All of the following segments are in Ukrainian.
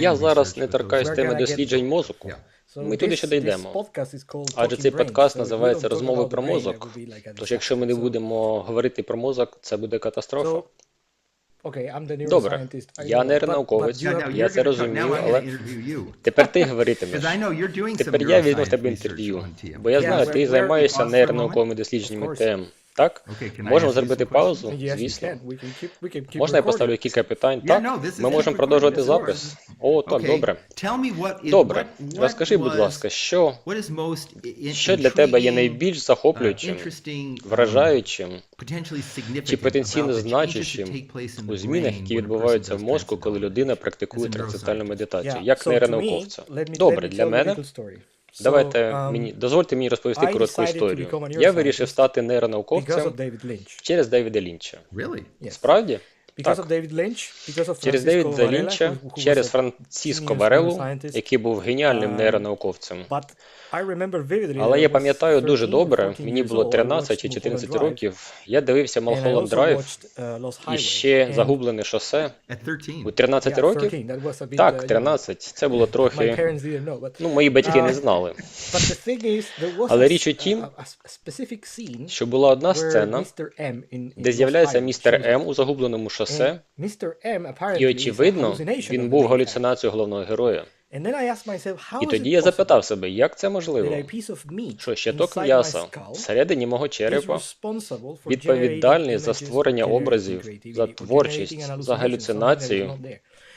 Я зараз не торкаюсь теми досліджень мозку. Ми туди ще дійдемо. Адже цей подкаст називається Розмови про мозок. Тож, якщо ми не будемо говорити про мозок, це буде катастрофа. Добре, я нейронауковець, я це розумію, але тепер ти говоритимеш. Тепер я візьму в тебе інтерв'ю, бо я знаю, ти займаєшся нейронауковими дослідженнями тем. Так, okay, можемо зробити паузу. Yes, Звісно, we can. We can keep, we can keep можна я поставлю кілька питань. Yeah, так, no, ми можемо продовжувати запис. О, так, okay. добре. What, добре. Розкажи, будь ласка, що що для тебе є найбільш захоплюючим, uh, вражаючим, чи потенційно значущим у змінах, які відбуваються в мозку, коли людина практикує трансцендентальну медитацію, як нейронауковця? Me, добре, для мене Давайте мені дозвольте мені розповісти коротку історію. Я вирішив стати нейронауковцем через Девіда Лінча. Справді? Так. Через Девіда Лінча, через Франциско Барелу, який був геніальним нейронауковцем. Але я пам'ятаю дуже добре. Мені було 13 чи 14 років. Я дивився Малхолланд Драйв і ще загублене шосе у 13 років. Так, 13. Це було трохи. Ну, мої батьки не знали. Але річ у тім, що була одна сцена, де з'являється містер М у загубленому шосе. і очевидно, він був галюцинацією головного героя. І тоді я запитав себе, як це можливо, що щиток м'яса всередині мого черепа відповідальний за створення образів, за творчість, за галюцинацію,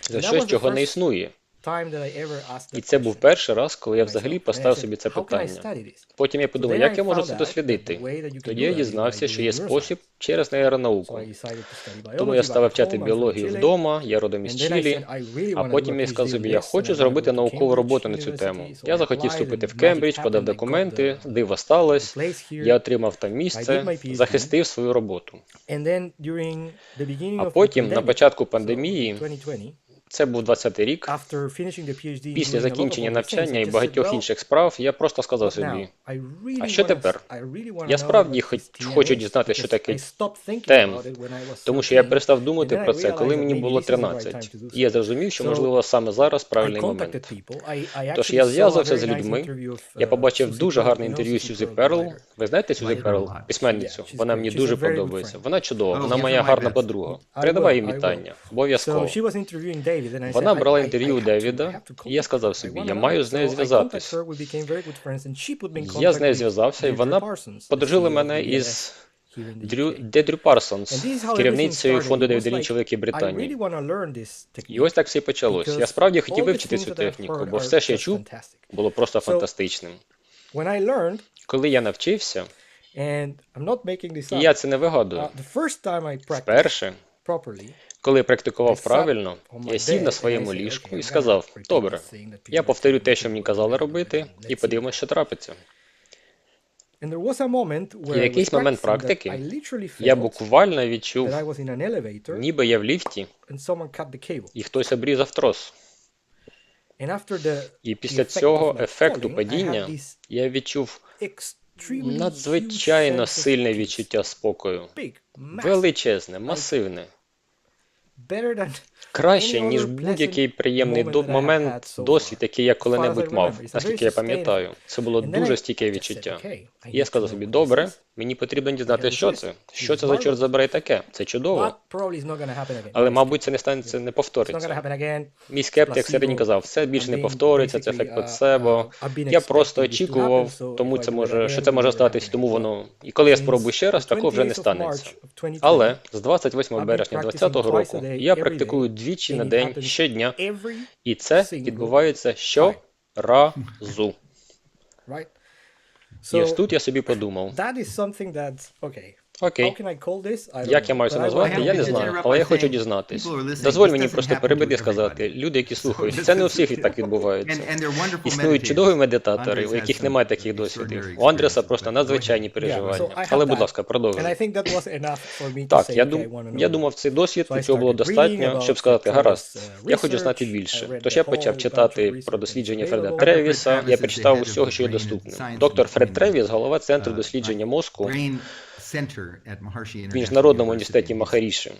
за щось, чого не існує. І це був перший раз, коли я взагалі поставив собі це питання. Потім я подумав, як я можу це дослідити. Тоді я дізнався, що є спосіб через нейронауку. Тому я став вчати біологію вдома, я родом із Чилі, а потім я сказав собі, я хочу зробити наукову роботу на цю тему. Я захотів вступити в Кембридж, подав документи, диво сталося, я отримав там місце, захистив свою роботу. А потім, на початку пандемії, це був 20-й рік. Після закінчення навчання і багатьох інших справ я просто сказав собі: а що тепер? Я справді хочу дізнатися, що таке ТМ, тому що я перестав думати про це, коли мені було 13. І я зрозумів, що можливо саме зараз правильний момент. Тож я зв'язався з людьми. Я побачив дуже гарне інтерв'ю Сюзи Перл. Ви знаєте Сюзи Перл, письменницю? Вона мені дуже подобається. Вона чудова, вона моя гарна подруга. Передавай їй вітання. Обов'язково. Вона брала інтерв'ю у Девіда, і я сказав собі, я маю з нею зв'язатись. Я з нею зв'язався, і вона подружила мене із. Дрю Дедрю Парсонс, керівницею фонду Девіда Лінча Великій Британії. І ось так все і почалось. Я справді хотів вивчити цю техніку, бо все, що я чув, було просто фантастичним. Коли я навчився, і я це не вигадую, вперше коли я практикував правильно, я сів на своєму ліжку і сказав: Добре, я повторю те, що мені казали робити, і подивимось, що трапиться. І в якийсь момент практики я буквально відчув, ніби я в ліфті, і хтось обрізав трос. І після цього ефекту падіння я відчув надзвичайно сильне відчуття спокою, величезне, масивне. better than Краще, ніж будь-який приємний до момент, досвід, який я коли-небудь мав, наскільки я пам'ятаю. Це було дуже стійке відчуття. І я сказав собі, добре, мені потрібно дізнати, що це. Що це за чорт забирає таке? Це чудово. Але, мабуть, це не станеться, не повториться. Мій скептик всередині казав, все більше не повториться, це ефект плацебо. Я просто очікував, тому це може, що це може статись, тому воно. І коли я спробую ще раз, такого вже не станеться. Але з 28 березня 2020 року я практикую двічі на день щодня. І це відбувається щоразу. І ж тут я собі подумав. Окей. Як я маю це назвати, я не знаю, але я хочу дізнатись. Дозволь мені просто перебити сказати, люди, які слухають, це не у всіх так відбувається. Існують чудові медитатори, у яких немає таких досвідів. У Андреса просто надзвичайні переживання. Але, будь ласка, продовжуй. Так, я дум... я думав, цей досвід у цього було достатньо, щоб сказати, гаразд, я хочу знати більше. Тож я почав читати про дослідження Фреда Тревіса, я прочитав усього, що є доступним. Доктор Фред Тревіс, голова центру дослідження мозку в міжнародному університеті Махаріші.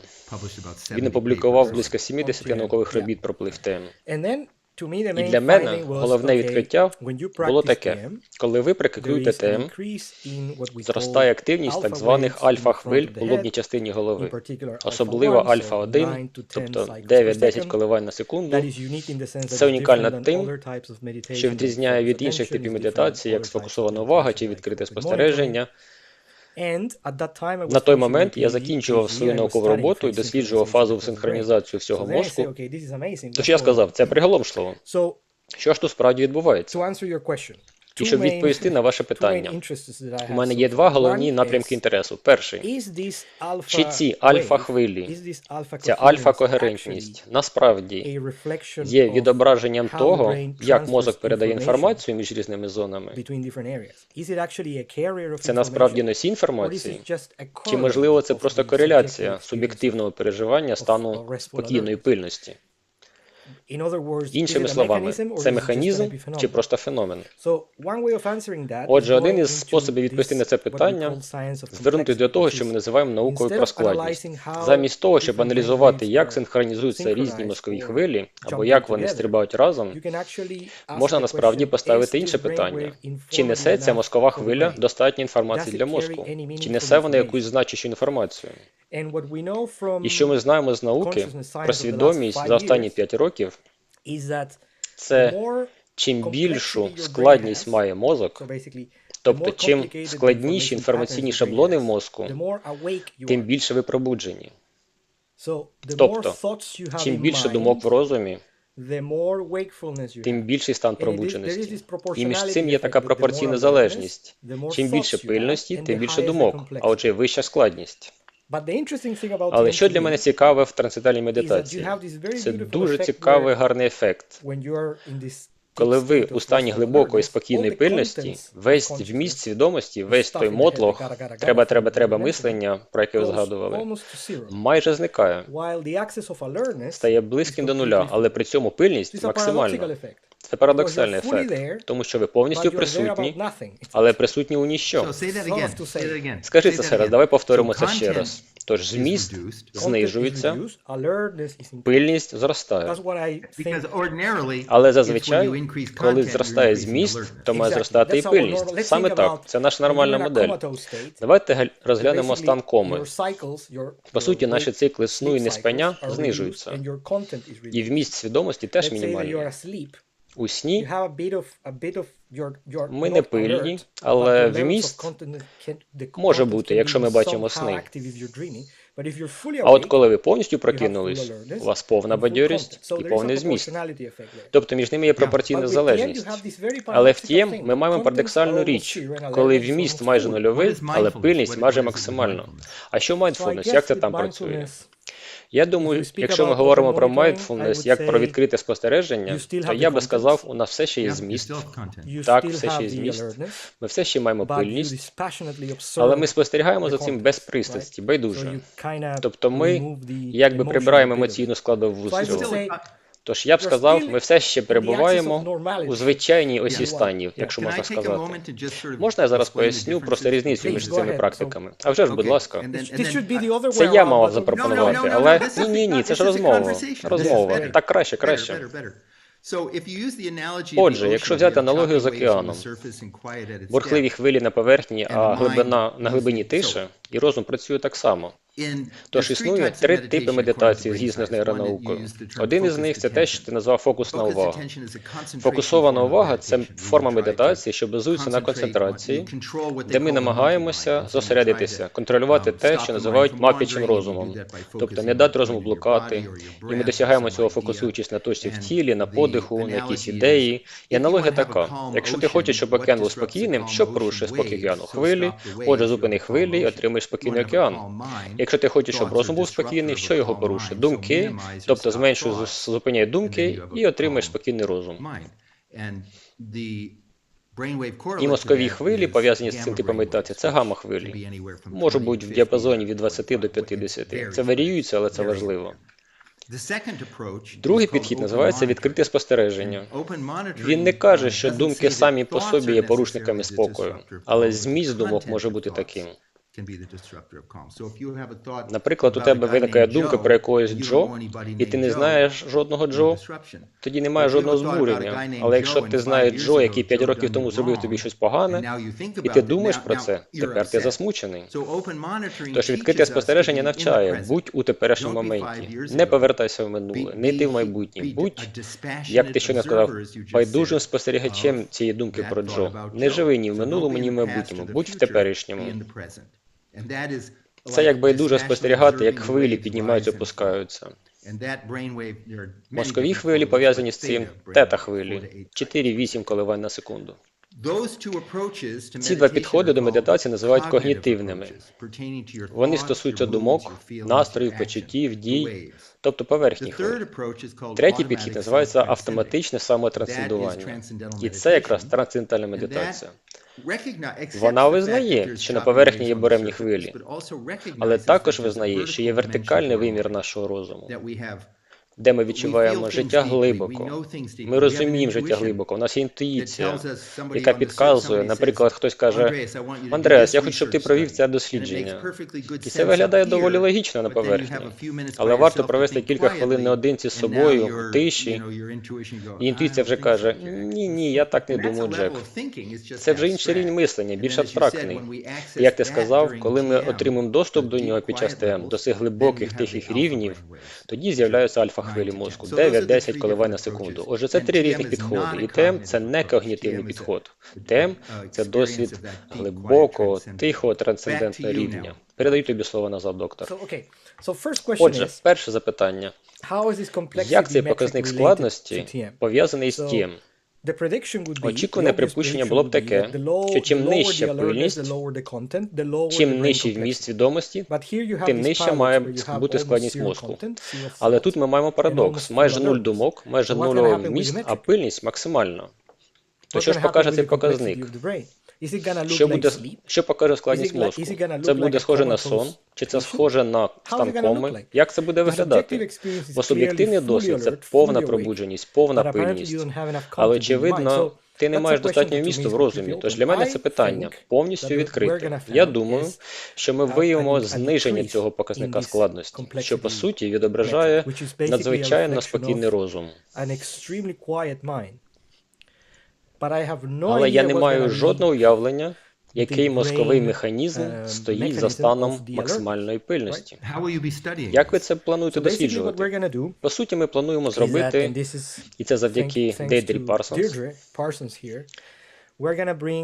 Він опублікував близько 70 наукових робіт про плив тем. І для мене головне відкриття було таке: коли ви практикуєте ТМ, зростає активність так званих альфа-хвиль у лобній частині голови, особливо альфа-1, тобто 9-10 коливань на секунду. Це унікально тим, що відрізняє від інших типів медитації, як сфокусована увага чи відкрите спостереження. На той момент я закінчував свою наукову роботу і досліджував фазову синхронізацію всього мозку. Тож тобто я сказав, це приголомшливо. Що ж тут справді відбувається? І щоб відповісти на ваше питання, у мене є два головні напрямки інтересу. Перший. чи ці альфа хвилі, ця альфа когерентність насправді є відображенням того, як мозок передає інформацію між різними зонами. Це насправді носій інформації, чи можливо це просто кореляція суб'єктивного переживання стану спокійної пильності. Іншими словами, це механізм чи просто феномен. Отже, один із способів відповісти на це питання звернутися до того, що ми називаємо наукою про складність. Замість того, щоб аналізувати, як синхронізуються різні мозкові хвилі або як вони стрибають разом, можна насправді поставити інше питання: чи несе ця мозкова хвиля достатньо інформації для мозку? Чи несе вона якусь значущу інформацію? І що ми знаємо з науки про свідомість за останні 5 років? Це чим більшу складність має мозок, тобто чим складніші інформаційні шаблони в мозку, тим більше ви пробуджені. Тобто, чим більше думок в розумі, тим більший стан пробудженості. І між цим є така пропорційна залежність. Чим більше пильності, тим більше думок, а отже, вища складність. Але що для мене цікаве в трансцендентальній медитації? Це дуже цікавий гарний ефект. Коли ви у стані глибокої спокійної пильності, весь вміст свідомості, весь той мотлох, треба, треба, треба мислення, про яке ви згадували, майже зникає. стає близьким до нуля, але при цьому пильність максимальна. Це парадоксальний ефект, тому що ви повністю присутні, але присутні у ніщо. Скажи це ще раз, давай повторимо це ще раз. Тож зміст знижується, пильність зростає. Але зазвичай, коли зростає зміст, то має зростати і пильність. Саме так, це наша нормальна модель. Давайте розглянемо стан коми. По суті, наші цикли сну і неспання знижуються. І вміст свідомості теж мінімальний. У сні ми не пильні, але вміст може бути, якщо ми бачимо сни. А от коли ви повністю прокинулись, у вас повна бадьорість і повний зміст. Тобто між ними є пропорційна залежність. Але втім, ми маємо парадоксальну річ, коли вміст майже нульовий, але пильність майже максимально. А що майндфулнес? Як це там працює? Я думаю, якщо ми говоримо про mindfulness як про відкрите спостереження, то я би сказав, у нас все ще є зміст. Так, все ще є зміст. Ми все ще маємо пильність, але ми спостерігаємо за цим без пристрасті, байдуже. Тобто, ми якби прибираємо емоційну складову з цього. Тож я б сказав, ми все ще перебуваємо у звичайній осі станів, якщо можна сказати. Можна я зараз поясню просто різницю між цими практиками? А вже ж, будь ласка, це я мав запропонувати, але ні, ні, ні, це ж розмова. Розмова. Так краще, краще. Отже, якщо взяти аналогію з океаном, бурхливі хвилі на поверхні, а глибина на глибині тиша, і розум працює так само. Тож існує три типи медитації згідно з нейронаукою. Один із них це те, що ти назвав фокусна увага. Фокусована увага це форма медитації, що базується на концентрації, де ми намагаємося зосередитися, контролювати те, що називають мапічим розумом, тобто не дати розуму блукати, і ми досягаємо цього, фокусуючись на точці в тілі, на подиху, на якісь ідеї. І аналогія така: якщо ти хочеш, щоб океан був спокійним, що порушує спокій океану? Хвилі, отже, зупини хвилі, і отримаєш спокійний океан. Якщо ти хочеш, щоб розум був спокійний, що його порушить? Думки, тобто зменшуй, зупиняй думки і отримуєш спокійний розум. І мозкові хвилі, пов'язані з цим типом медитації, це гама хвилі. Може бути в діапазоні від 20 до 50. Це варіюється, але це важливо. Другий підхід називається відкрите спостереження. Він не каже, що думки самі по собі є порушниками спокою, але зміст думок може бути таким. Наприклад, у тебе виникає думка про якогось Джо, і ти не знаєш жодного Джо, тоді немає жодного збурення. Але якщо ти знаєш Джо, який 5 років тому зробив тобі щось погане, і ти думаєш про це, тепер ти засмучений. Тож відкрите спостереження навчає, будь у теперішньому моменті, не повертайся в минуле, не йди в майбутнє, будь, як ти щойно сказав, байдужим спостерігачем цієї думки про Джо. Не живи ні в минулому, ні в майбутньому, будь в теперішньому. Це як байдуже спостерігати, як хвилі піднімаються, опускаються. Мозкові хвилі пов'язані з цим тета-хвилі 4-8 коливань на секунду. Ці два підходи до медитації називають когнітивними. Вони стосуються думок, настроїв, почуттів, дій, тобто поверхні. Третій підхід називається автоматичне самотрансцендування. І це якраз трансцендентальна медитація. Вона визнає, що на поверхні є буремні хвилі, Але також визнає, що є вертикальний вимір нашого розуму, де ми відчуваємо життя глибоко. Ми розуміємо життя глибоко. У нас є інтуїція, яка підказує. Наприклад, хтось каже: Андреас, я хочу, щоб ти провів це дослідження. І це виглядає доволі логічно на поверхні. Але варто провести кілька хвилин наодинці з собою, в тиші, і інтуїція вже каже: Ні, ні, я так не думаю, Джек. Це вже інший рівень мислення, більш абстрактний. І, Як ти сказав, коли ми отримуємо доступ до нього під час ТМ, до цих глибоких тихих рівнів, тоді з'являються альфа-хвилі мозку, 9-10 коливань на секунду. Отже, це три різних підходи. І ТМ – це не когнітивний підход. ТМ – це досвід глибокого, тихого, трансцендентного рівня. Передаю тобі слово назад, доктор. Отже, перше запитання. Як цей показник складності пов'язаний з So, Очікуване припущення було б таке, що чим нижча пильність, Чим нижчий вміст свідомості, тим нижча має бути складність мозку. Але тут ми маємо парадокс: майже нуль думок, майже with вміст, а пильність максимальна. То що ж покаже цей показник? Що буде, що покаже складність мозку? Це буде схоже на сон, чи це схоже на стан коми? Як це буде виглядати? Бо суб'єктивний досвід це повна пробудженість, повна пильність. Але очевидно, ти не маєш достатньо is в розумі. Тож для мене це питання повністю відкрите. Я думаю, що ми виявимо зниження цього показника складності, що по суті відображає надзвичайно спокійний розум. No Але я не маю жодного уявлення, який мозковий механізм uh, стоїть за станом максимальної пильності. Як ви це плануєте досліджувати? По суті, ми плануємо зробити, і це завдяки Дейдрі Парсонс.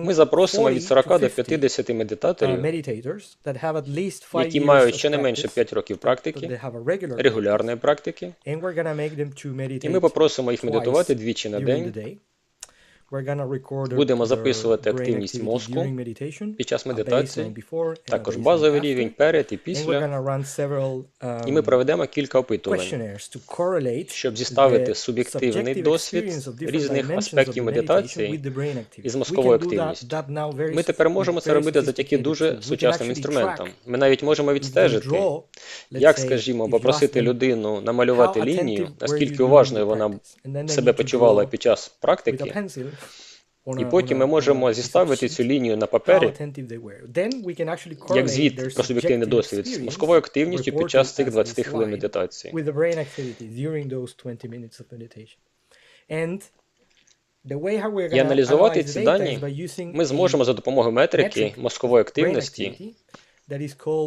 Ми запросимо від 40 до 50 50 uh, медитаторів, five які мають of щонайменше practice, 5 років практики, регулярної практики, and we're gonna make them to meditate і ми попросимо їх медитувати двічі на день Будемо записувати активність мозку під час медитації, також базовий рівень перед і після. І ми um, проведемо кілька опитувань, щоб зіставити суб'єктивний досвід різних аспектів медитації із мозковою активністю. Ми тепер можемо це робити завдяки дуже сучасним інструментам. Ми навіть можемо відстежити, як, скажімо, попросити людину намалювати лінію, наскільки уважною вона себе почувала під час практики, і потім ми можемо зіставити цю лінію на папері, як звіт про суб'єктивний досвід з мозковою активністю під час цих 20 хвилин медитації. with the brain activity during those 20 minutes of meditation. And the way І аналізувати ці дані ми зможемо за допомогою метрики мозкової активності,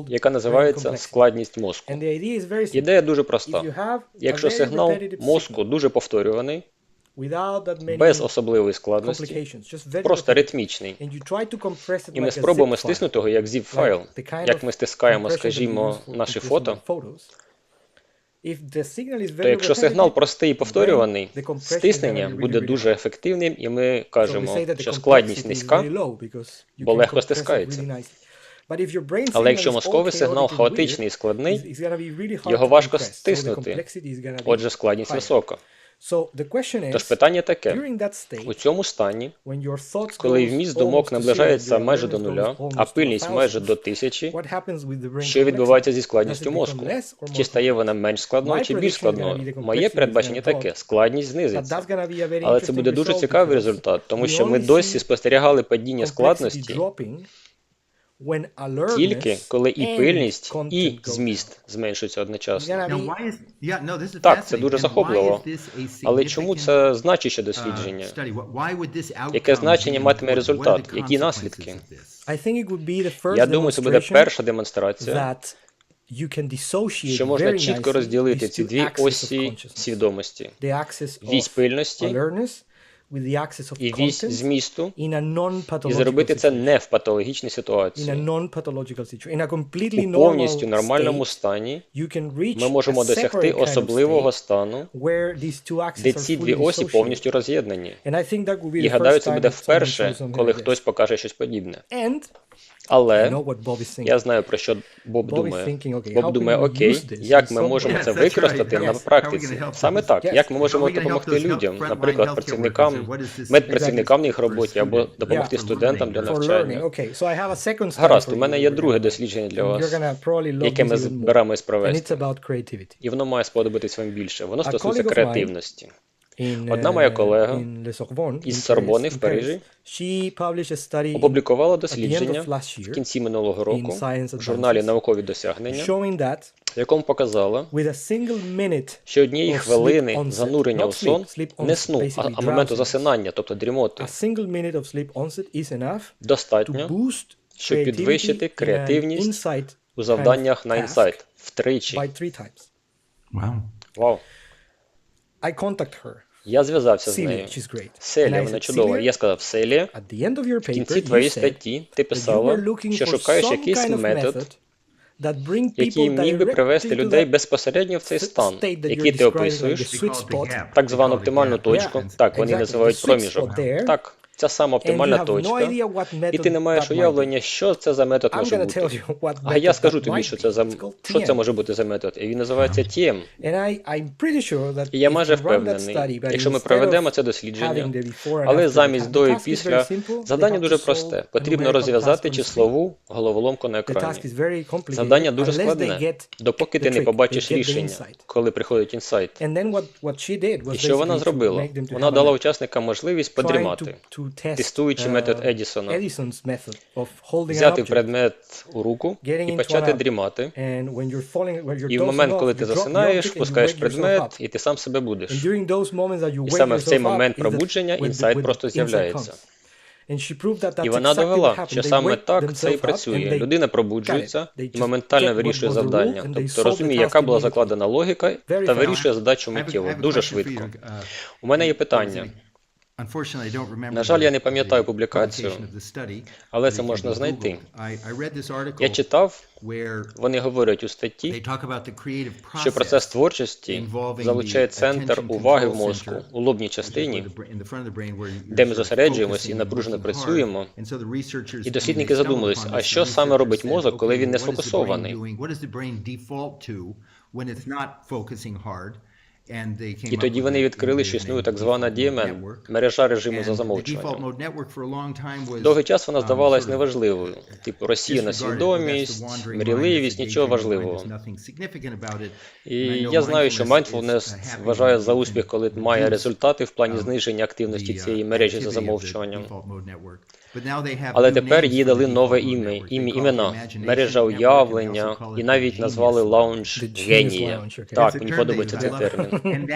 яка називається складність мозку. Ідея дуже проста. Якщо сигнал мозку дуже повторюваний, без особливої складності, просто ритмічний, і ми спробуємо стиснути його як zip файл, як ми стискаємо, скажімо, наші фото, то якщо сигнал простий і повторюваний, стиснення буде дуже ефективним, і ми кажемо, що складність низька, бо легко стискається. але якщо мозковий сигнал хаотичний і складний, його важко стиснути. отже, складність висока. So the question Тож питання таке: у цьому стані, коли вміст думок наближається майже до нуля, а пильність майже до тисячі, що відбувається зі складністю мозку? Чи стає вона менш складною, чи більш складною? Моє передбачення таке: складність знизиться. Але це буде дуже цікавий результат, тому що ми досі спостерігали падіння складності тільки коли і пильність, і зміст зменшуються одночасно. Так, це дуже захопливо. Але чому це значище дослідження? Яке значення матиме результат? Які наслідки? Я думаю, це буде перша демонстрація, що можна чітко розділити ці дві осі свідомості: вісь пильності with the access of і вісь змісту in a non-pathological і зробити це не в патологічній ситуації. In a non-pathological situation. In a completely normal У повністю нормальному стані you can reach ми можемо досягти особливого стану, де ці дві осі повністю роз'єднані. І гадаю, це буде вперше, коли хтось покаже щось подібне. And але я знаю, про що Боб думає. Боб думає, окей, як ми можемо це використати на практиці? Саме так, як ми можемо допомогти людям, наприклад, працівникам, медпрацівникам на їх роботі або допомогти студентам для навчання. Гаразд, у мене є друге дослідження для вас, яке ми збираємось провести. І воно має сподобатись вам більше. Воно стосується креативності. Одна моя колега із Сорбони в Парижі опублікувала дослідження в кінці минулого року в журналі Наукові досягнення, в якому показала, що однієї хвилини занурення у сон не сну, а моменту засинання, тобто дрімоти, достатньо, щоб підвищити креативність у завданнях на інсайт втричі. Вау. Вау. I contact her. Я зв'язався з нею. Селі, вона чудова. Я сказав Селі, в кінці твоєї статті ти писала, що шукаєш якийсь метод, який міг би привести людей безпосередньо в цей стан, який ти описуєш, так звану оптимальну точку. Так, вони називають проміжок. Так, ця сама оптимальна точка, і ти не маєш уявлення, що це за метод може бути. А я скажу тобі, що це за що це може бути за метод, і він називається TM. І я майже впевнений, якщо ми проведемо це дослідження, але замість до і після завдання дуже просте. Потрібно розв'язати числову головоломку на екрані. Завдання дуже складне, допоки ти не побачиш рішення, коли приходить інсайт. І що вона зробила? Вона дала учасникам можливість подрімати тестуючи метод Едісона, взяти предмет у руку і почати дрімати. І в момент, коли ти засинаєш, пускаєш предмет, і ти сам себе будеш. І саме в цей момент пробудження інсайт просто з'являється. І вона довела, що саме так це і працює. Людина пробуджується і моментально вирішує завдання, тобто розуміє, яка була закладена логіка, та вирішує задачу миттєво дуже швидко. У мене є питання. На жаль, я не пам'ятаю публікацію, але це можна знайти. Я читав, вони говорять у статті, що процес творчості залучає центр уваги в мозку у лобній частині, де ми зосереджуємось і напружено працюємо. І дослідники задумались, а що саме робить мозок, коли він не сфокусований? І тоді вони відкрили, що існує так звана DMN – мережа режиму за замовчуванням. Довгий час вона здавалась неважливою, типу розсіяна свідомість, мріливість, нічого важливого. І я знаю, що mindfulness вважає за успіх, коли має результати в плані зниження активності цієї мережі за замовчуванням. Але тепер їй дали нове ім'я, імена, мережа уявлення, і навіть назвали лаунж генія. Так, мені подобається цей термін.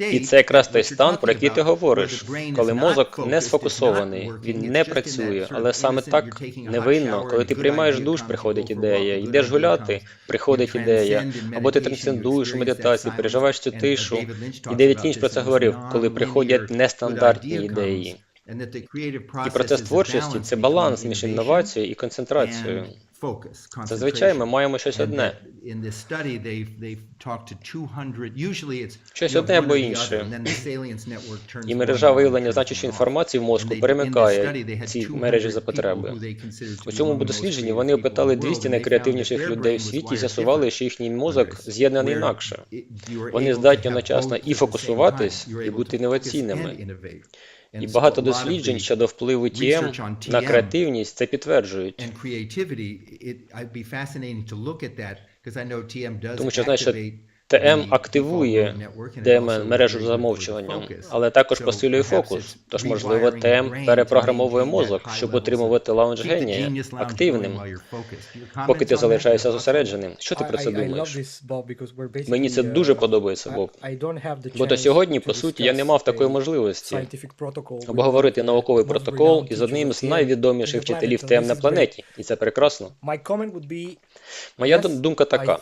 І це якраз той стан, про який ти говориш, коли мозок не сфокусований, він не працює, але саме так невинно, коли ти приймаєш душ, приходить ідея, йдеш гуляти, приходить ідея, або ти трансцендуєш у медитації, переживаєш цю тишу. І Девід Лінч про це говорив, коли приходять нестандартні ідеї. І процес творчості це баланс між інновацією і концентрацією. Зазвичай ми маємо щось одне. Щось одне або інше. І мережа виявлення значущої інформації в мозку перемикає ці мережі за потреби. У цьому дослідженні вони опитали 200 найкреативніших людей в світі і з'ясували, що їхній мозок з'єднаний інакше. Вони здатні одночасно і фокусуватись, і бути інноваційними. І багато досліджень щодо впливу TM на креативність це підтверджують. ТМ активує ДМН мережу замовчування, але також посилює фокус. Тож, можливо, ТМ перепрограмовує мозок, щоб отримувати лаунж генія активним, поки ти залишаєшся зосередженим. Що ти про це думаєш? Мені це дуже подобається, Боб. Бо до сьогодні, по суті, я не мав такої можливості обговорити науковий протокол із одним з найвідоміших вчителів ТМ на планеті, і це прекрасно. Моя думка така.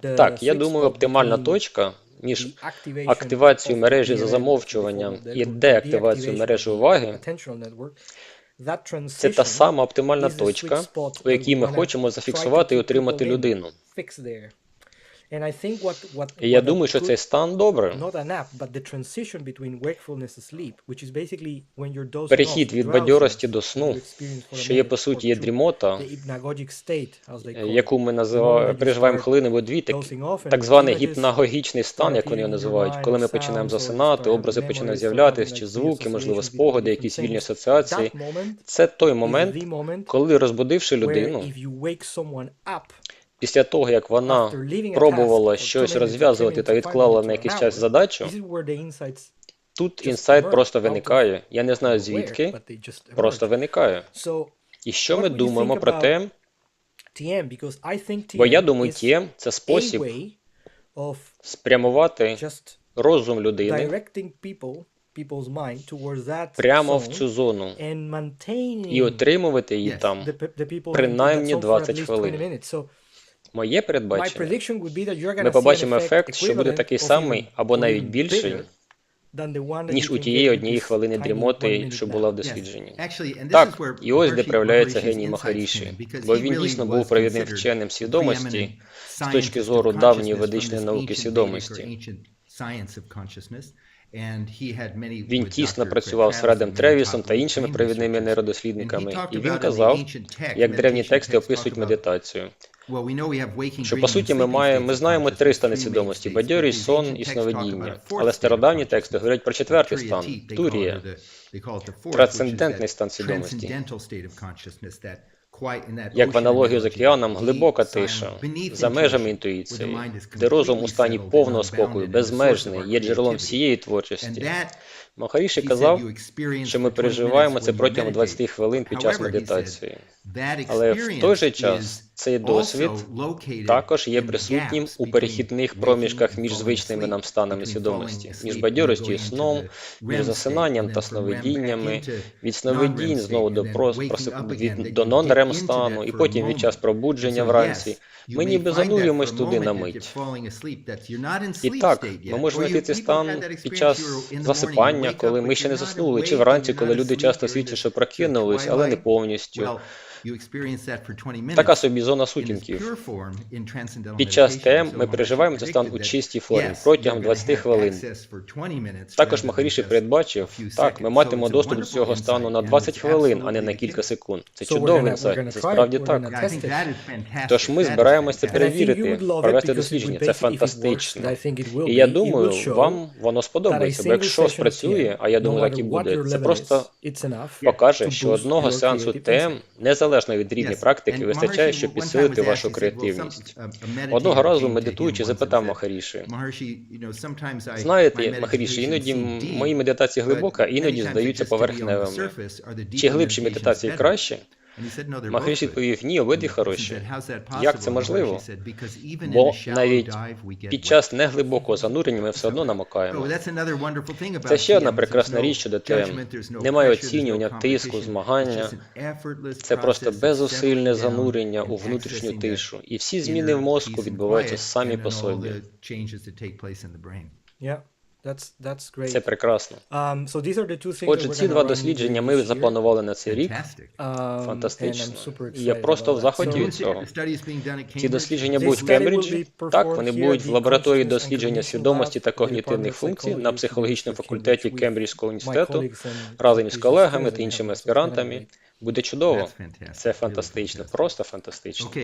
Так, я думаю, оптимальна точка між активацією мережі за замовчуванням і деактивацією мережі уваги. Це та сама оптимальна точка, у якій ми хочемо зафіксувати і отримати людину. І я думаю, що цей стан добре. Перехід від бадьорості до сну, що є по суті є дрімота, е, яку ми називаємо, переживаємо хвилини або дві, так, так званий гіпнагогічний стан, як вони його називають, коли ми починаємо засинати, образи починають з'являтися, чи звуки, можливо, спогади, якісь вільні асоціації. Це той момент, коли розбудивши людину, Після того, як вона пробувала щось розв'язувати та відклала на якийсь час задачу, тут інсайт просто виникає. Я не знаю звідки, просто виникає. І що ми думаємо про те? Бо я думаю, TM – це спосіб спрямувати розум людини прямо в цю зону і отримувати її там принаймні 20 хвилин. Моє передбачення, ми побачимо ефект, що буде такий самий або навіть більший, ніж у тієї однієї хвилини дрімоти, що була в дослідженні. Так, і ось де проявляється геній Махаріші, бо він дійсно був провідним вченим свідомості з точки зору давньої ведичної науки свідомості. Він тісно працював з Фредом Тревісом та іншими провідними нейродослідниками, і він казав, як древні тексти описують медитацію. Що по суті ми маємо, ми знаємо три стани свідомості: бадьорість, сон і сновидіння. Але стародавні тексти говорять про четвертий стан турія, трансцендентний стан свідомості. Як в аналогію з океаном, глибока тиша за межами інтуїції, де розум у стані повного спокою, безмежний, є джерелом всієї творчості. Махаріші казав, що ми переживаємо це протягом 20 хвилин під час медитації. Але в той же час цей досвід також є присутнім у перехідних проміжках між звичними нам станами свідомості, між бадьоростю і сном, між засинанням та сновидіннями, від сновидінь знову до прос, до нон стану, і потім від час пробудження вранці. Ми ніби занурюємось туди на мить. І так, ми можемо знайти цей стан під час засипання, коли ми ще не заснули, чи вранці, коли люди часто свідчать, що прокинулись, але не повністю. Така собі зона сутінків. Під час ТМ ми переживаємо цей стан у чистій формі протягом 20 хвилин. Також Махаріші передбачив, так, ми матимемо доступ до цього стану на 20 хвилин, а не на кілька секунд. Це чудовий інсайт, це справді так. Тож ми збираємося перевірити, провести дослідження. Це фантастично. І я думаю, вам воно сподобається, бо якщо спрацює, а я думаю, так і буде. Це просто покаже, що одного сеансу ТМ не залежить незалежно від рівня практики, вистачає, щоб підсилити вашу креативність. Одного разу медитуючи, запитав Махаріші, знаєте, Махаріші, іноді мої медитації глибока, іноді здаються поверхневими. Чи глибші медитації краще? Махаріш відповів, ні, обидві хороші. Як це можливо? Бо навіть під час неглибокого занурення ми все одно намокаємо. Це ще одна прекрасна річ щодо ТМ. Немає оцінювання, тиску, змагання. Це просто безусильне занурення у внутрішню тишу. І всі зміни в мозку відбуваються самі по собі. Yeah. That's, that's great. Це прекрасно. Um, so these are the two things Отже, ці два дослідження ми запланували на цей рік. Um, Фантастично. І Я просто в захваті від цього. Ці дослідження будуть в Кембриджі. Так, вони будуть в лабораторії дослідження свідомості та когнітивних функцій на психологічному факультеті Кембриджського університету разом із колегами та іншими аспірантами. Буде чудово. Це фантастично, просто фантастично.